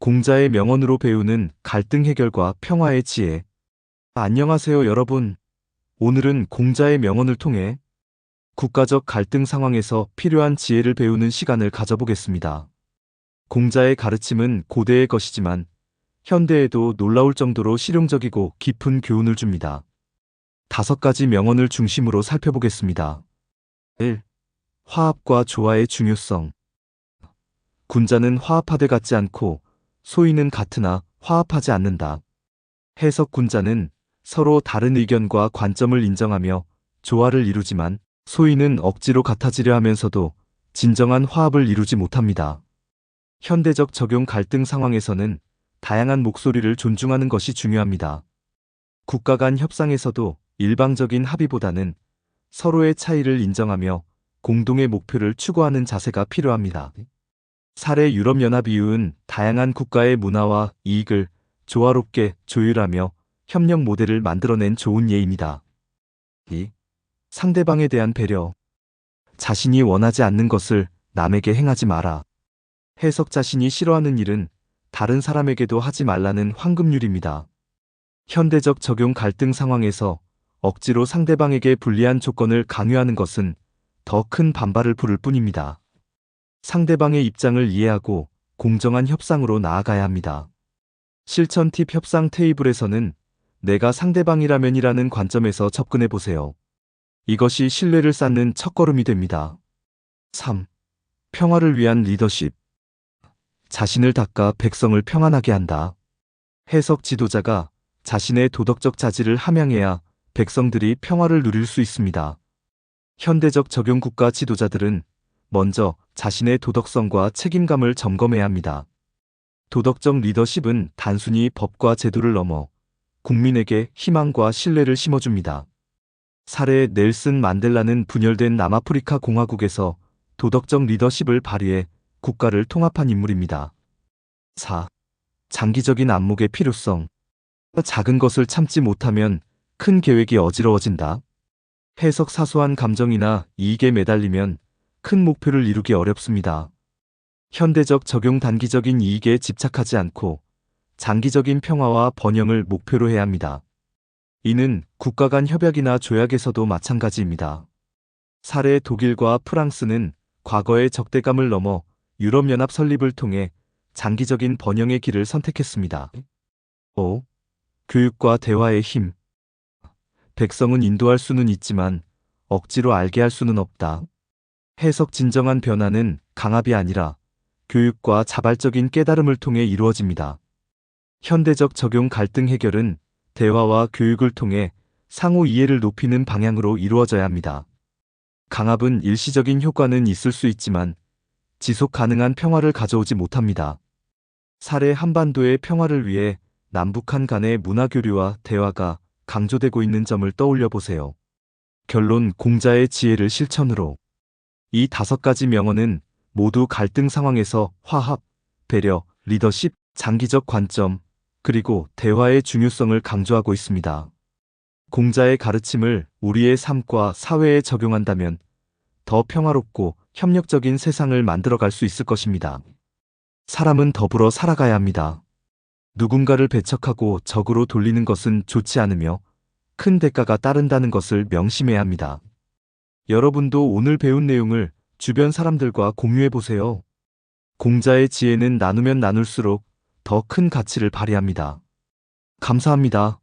공자의 명언으로 배우는 갈등 해결과 평화의 지혜. 안녕하세요, 여러분. 오늘은 공자의 명언을 통해 국가적 갈등 상황에서 필요한 지혜를 배우는 시간을 가져보겠습니다. 공자의 가르침은 고대의 것이지만 현대에도 놀라울 정도로 실용적이고 깊은 교훈을 줍니다. 다섯 가지 명언을 중심으로 살펴보겠습니다. 1. 화합과 조화의 중요성. 군자는 화합하되 같지 않고 소인은 같으나 화합하지 않는다. 해석 군자는 서로 다른 의견과 관점을 인정하며 조화를 이루지만 소인은 억지로 같아지려 하면서도 진정한 화합을 이루지 못합니다. 현대적 적용 갈등 상황에서는 다양한 목소리를 존중하는 것이 중요합니다. 국가 간 협상에서도 일방적인 합의보다는 서로의 차이를 인정하며 공동의 목표를 추구하는 자세가 필요합니다. 사례 유럽연합 이유은 다양한 국가의 문화와 이익을 조화롭게 조율하며 협력 모델을 만들어낸 좋은 예입니다. 2. 상대방에 대한 배려. 자신이 원하지 않는 것을 남에게 행하지 마라. 해석 자신이 싫어하는 일은 다른 사람에게도 하지 말라는 황금률입니다. 현대적 적용 갈등 상황에서 억지로 상대방에게 불리한 조건을 강요하는 것은 더 큰 반발을 부를 뿐입니다. 상대방의 입장을 이해하고 공정한 협상으로 나아가야 합니다. 실천 팁 협상 테이블에서는 내가 상대방이라면이라는 관점에서 접근해 보세요. 이것이 신뢰를 쌓는 첫걸음이 됩니다. 3. 평화를 위한 리더십. 자신을 닦아 백성을 평안하게 한다. 해석 지도자가 자신의 도덕적 자질을 함양해야 백성들이 평화를 누릴 수 있습니다. 현대적 적용 국가 지도자들은 먼저 자신의 도덕성과 책임감을 점검해야 합니다. 도덕적 리더십은 단순히 법과 제도를 넘어 국민에게 희망과 신뢰를 심어줍니다. 사례 넬슨 만델라는 분열된 남아프리카 공화국에서 도덕적 리더십을 발휘해 국가를 통합한 인물입니다. 4. 장기적인 안목의 필요성. 작은 것을 참지 못하면 큰 계획이 어지러워진다. 해석 사소한 감정이나 이익에 매달리면 큰 목표를 이루기 어렵습니다. 현대적 적용 단기적인 이익에 집착하지 않고 장기적인 평화와 번영을 목표로 해야 합니다. 이는 국가 간 협약이나 조약에서도 마찬가지입니다. 사례 독일과 프랑스는 과거의 적대감을 넘어 유럽연합 설립을 통해 장기적인 번영의 길을 선택했습니다. 5. 교육과 대화의 힘. 백성은 인도할 수는 있지만 억지로 알게 할 수는 없다. 해석 진정한 변화는 강압이 아니라 교육과 자발적인 깨달음을 통해 이루어집니다. 현대적 적용 갈등 해결은 대화와 교육을 통해 상호 이해를 높이는 방향으로 이루어져야 합니다. 강압은 일시적인 효과는 있을 수 있지만 지속 가능한 평화를 가져오지 못합니다. 사례 한반도의 평화를 위해 남북한 간의 문화교류와 대화가 강조되고 있는 점을 떠올려 보세요. 결론 공자의 지혜를 실천으로. 이 다섯 가지 명언은 모두 갈등 상황에서 화합, 배려, 리더십, 장기적 관점, 그리고 대화의 중요성을 강조하고 있습니다. 공자의 가르침을 우리의 삶과 사회에 적용한다면 더 평화롭고 협력적인 세상을 만들어갈 수 있을 것입니다. 사람은 더불어 살아가야 합니다. 누군가를 배척하고 적으로 돌리는 것은 좋지 않으며 큰 대가가 따른다는 것을 명심해야 합니다. 여러분도 오늘 배운 내용을 주변 사람들과 공유해 보세요. 공자의 지혜는 나누면 나눌수록 더 큰 가치를 발휘합니다. 감사합니다.